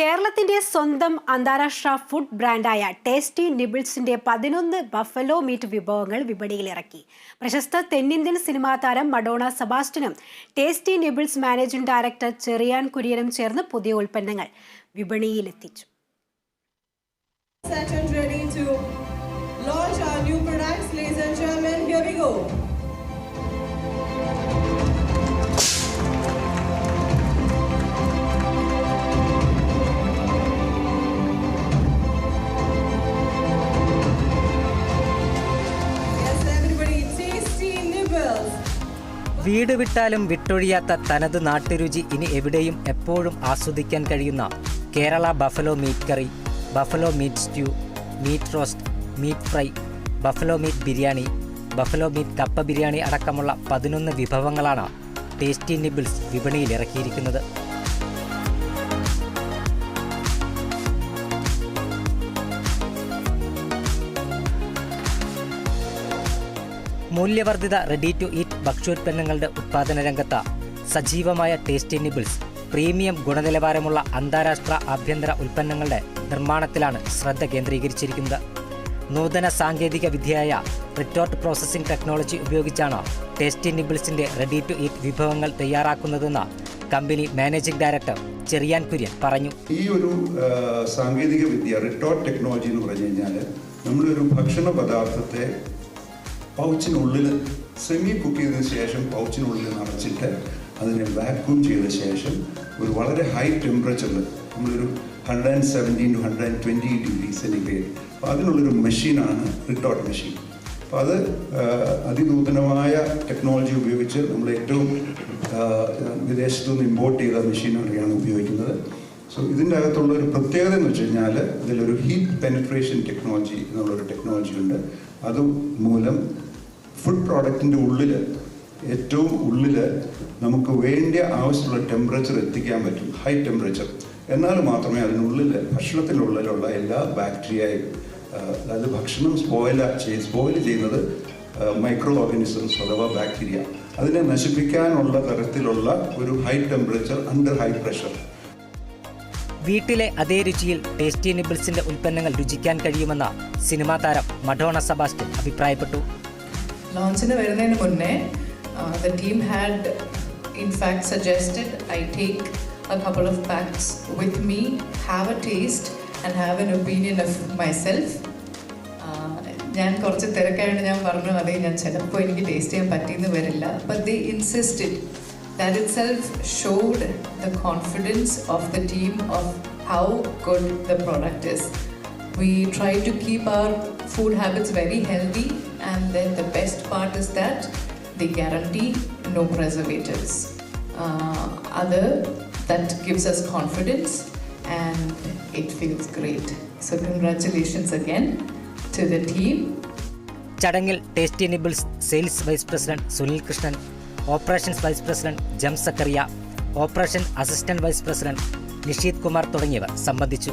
കേരളത്തിന്റെ സ്വന്തം അന്താരാഷ്ട്ര ഫുഡ് ബ്രാൻഡായ ടേസ്റ്റി നിബിൾസിന്റെ പതിനൊന്ന് ബഫലോ മീറ്റ് വിഭവങ്ങൾ വിപണിയിലിറക്കി പ്രശസ്ത തെന്നിന്ത്യൻ സിനിമാ താരം Madonna സബാസ്റ്റിനും Tasty Nibbles managing director Cherian കുര്യനും ചേർന്ന് പുതിയ ഉൽപ്പന്നങ്ങൾ വിപണിയിലെത്തിച്ചു set and ready to launch our new products. വീട് വിട്ടാലും വിട്ടൊഴിയാത്ത തനത് നാട്ടുരുചി ഇനി എവിടെയും എപ്പോഴും ആസ്വദിക്കാൻ കഴിയുന്ന Kerala buffalo meat curry buffalo meat stew meat roast meat fry buffalo meat biryani buffalo meat kappa biryani അടക്കമുള്ള പതിനൊന്ന് വിഭവങ്ങളാണ് ടേസ്റ്റി നിബിൾസ് വിപണിയിൽ ഇറക്കിയിരിക്കുന്നത്. മൂല്യവർദ്ധിത റെഡി ടു ഈറ്റ് ഭക്ഷ്യോൽപ്പന്നങ്ങളുടെ ഉത്പാദന രംഗത്ത് സജീവമായ ടേസ്റ്റി നിബിൾസ് പ്രീമിയം ഗുണനിലവാരമുള്ള അന്താരാഷ്ട്ര ആഭ്യന്തര ഉൽപ്പന്നങ്ങളുടെ നിർമ്മാണത്തിലാണ് ശ്രദ്ധ കേന്ദ്രീകരിച്ചിരിക്കുന്നത്. നൂതന സാങ്കേതിക വിദ്യയായ റിറ്റോർട്ട് പ്രോസസ്സിംഗ് ടെക്നോളജി ഉപയോഗിച്ചാണ് ടേസ്റ്റി നിബിൾസിന്റെ റെഡി ടു ഈറ്റ് വിഭവങ്ങൾ തയ്യാറാക്കുന്നതെന്ന് company managing director Cherian Kurian പറഞ്ഞു. ഈ ഒരു സാങ്കേതിക വിദ്യ റിട്ടോർട്ട് ടെക്നോളജി എന്ന് പറഞ്ഞു കഴിഞ്ഞാൽ നമ്മളൊരു ഭക്ഷണ പദാർത്ഥത്തെ പൗച്ചിനുള്ളിൽ സെമി കുക്ക് ചെയ്തതിന് ശേഷം പൗച്ചിനുള്ളിൽ നിറച്ചിട്ട് അതിനെ വാക്യൂം ചെയ്ത ശേഷം ഒരു വളരെ ഹൈ ടെമ്പറേച്ചറിൽ നമ്മളൊരു hundred and seventeen to hundred and twenty degree centigrade അപ്പോൾ അതിനുള്ളൊരു മെഷീനാണ് റിട്ടോട്ട് മെഷീൻ അപ്പോൾ അത് അതിനൂതനമായ ടെക്നോളജി ഉപയോഗിച്ച് നമ്മൾ ഏറ്റവും വിദേശത്തു നിന്ന് ഇമ്പോർട്ട് ചെയ്ത മെഷീനറിയാണ് ഉപയോഗിക്കുന്നത്. സോ ഇതിന്റെ അകത്തുള്ള ഒരു പ്രത്യേകത എന്ന് വെച്ച് കഴിഞ്ഞാൽ ഇതിലൊരു ഹീറ്റ് പെനിട്രേഷൻ ടെക്നോളജി എന്നുള്ളൊരു ടെക്നോളജി ഉണ്ട്. അതുമൂലം ഫുഡ് പ്രോഡക്റ്റിന്റെ ഉള്ളിൽ ഏറ്റവും ഉള്ളിൽ നമുക്ക് വേണ്ട ആവശ്യമുള്ള ടെമ്പറേച്ചർ എത്തിക്കാൻ പറ്റും. ഹൈ ടെമ്പറേച്ചർ എന്നാൽ മാത്രമേ അതിനുള്ളിൽ ഭക്ഷണത്തിനുള്ളിലുള്ള എല്ലാ ബാക്ടീരിയയും അതായത് ഭക്ഷണം സ്പോയില ചെയ് സ്പോയിൽ ചെയ്യുന്നത് മൈക്രോ ഓർഗാനിസംസ് അഥവാ ബാക്ടീരിയ അതിനെ നശിപ്പിക്കാനുള്ള തരത്തിലുള്ള ഒരു high temperature under high pressure വീട്ടിലെ അതേ രുചിയിൽ ടേസ്റ്റി നിബിൾസിന്റെ ഉൽപ്പന്നങ്ങൾ രുചിക്കാൻ കഴിയുമെന്ന സിനിമാ താരം മഡോണ സെബാസ്റ്റ്യൻ അഭിപ്രായപ്പെട്ടു. ലോഞ്ചിന് വരുന്നതിന് മുന്നേ the team had in fact suggested I take a couple of packs with me have a taste and have an opinion of myself ഞാൻ കുറച്ച് തിരക്കായിട്ട് ഞാൻ പറഞ്ഞു അതേ ഞാൻ ചിലപ്പോൾ എനിക്ക് ടേസ്റ്റ് ചെയ്യാൻ പറ്റിയെന്ന് വരില്ല but they insisted that itself showed the confidence of the team of how good the product is. We try to keep our food habits very healthy, and then the best part is that they guarantee no preservatives. Uh, other that gives us confidence and it feels great. So, congratulations again to the team ചടങ്ങിൽ tasty nibbles sales vice president Sunil Krishnan operations vice president ജം Zachariah operation assistant vice president Nisheeth Kumar തുടങ്ങിയവർ സംബന്ധിച്ചു